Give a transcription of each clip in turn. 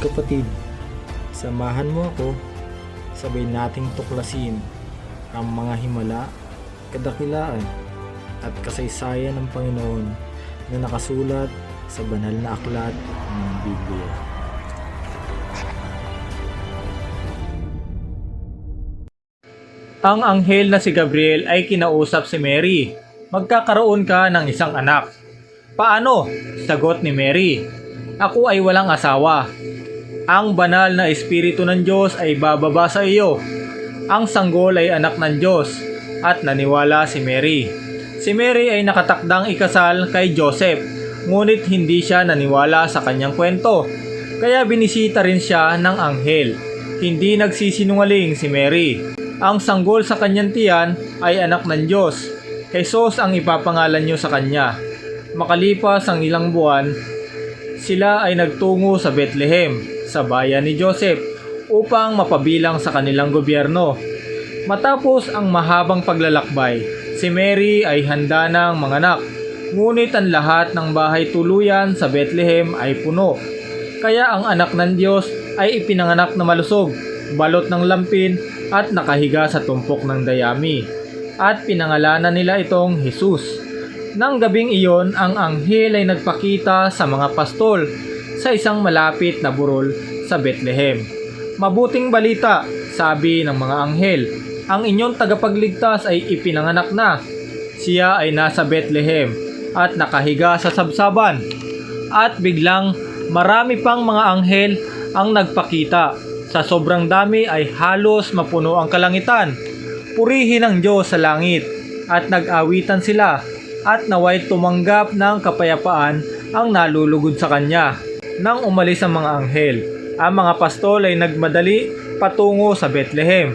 Kapatid, samahan mo ako, sabay nating tuklasin ang mga himala, kadakilaan, at kasaysayan ng Panginoon na nakasulat sa banal na aklat ng Biblia. Ang anghel na si Gabriel ay kinausap si Mary. Magkakaroon ka ng isang anak. Paano? Sagot ni Mary. Ako ay walang asawa. Ang banal na espiritu ng Diyos ay bababa sa iyo. Ang sanggol ay anak ng Diyos at naniwala si Mary. Si Mary ay nakatakdang ikasal kay Joseph, ngunit hindi siya naniwala sa kanyang kwento. Kaya binisita rin siya ng anghel. Hindi nagsisinungaling si Mary. Ang sanggol sa kanyang tiyan ay anak ng Diyos. Jesus ang ipapangalan niyo sa kanya. Makalipas ang ilang buwan, sila ay nagtungo sa Bethlehem, sa bayan ni Joseph, upang mapabilang sa kanilang gobyerno. Matapos ang mahabang paglalakbay, si Mary ay handa ng manganak. Ngunit ang lahat ng bahay tuluyan sa Bethlehem ay puno. Kaya ang anak ng Diyos ay ipinanganak na malusog, balot ng lampin at nakahiga sa tumpok ng dayami. At pinangalanan nila itong Jesus. Nang gabing iyon, ang anghel ay nagpakita sa mga pastol sa isang malapit na burol sa Bethlehem. Mabuting balita, sabi ng mga anghel, ang inyong tagapagligtas ay ipinanganak na. Siya ay nasa Bethlehem at nakahiga sa sabsaban. At biglang marami pang mga anghel ang nagpakita. Sa sobrang dami ay halos mapuno ang kalangitan. Purihin ang Diyos sa langit at nag-awitan sila at naway tumanggap ng kapayapaan ang nalulugod sa kanya. Nang umalis ang mga anghel, ang mga pastol ay nagmadali patungo sa Bethlehem.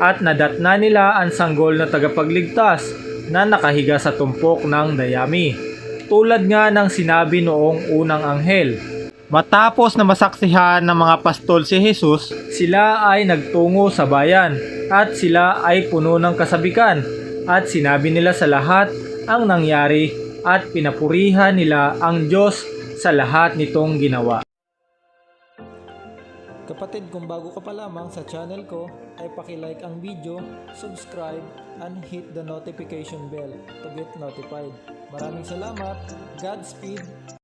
At nadatna nila ang sanggol na tagapagligtas na nakahiga sa tumpok ng dayami. Tulad nga ng sinabi noong unang anghel, Matapos na masaksihan ng mga pastol si Jesus, sila ay nagtungo sa bayan at sila ay puno ng kasabikan. At sinabi nila sa lahat ang nangyari at pinapurihan nila ang Diyos sa lahat nitong ginawa. Kapatid, kung bago ka pa lamang sa channel ko, ay pakilike ang video, subscribe, and hit the notification bell to get notified. Maraming salamat. Godspeed!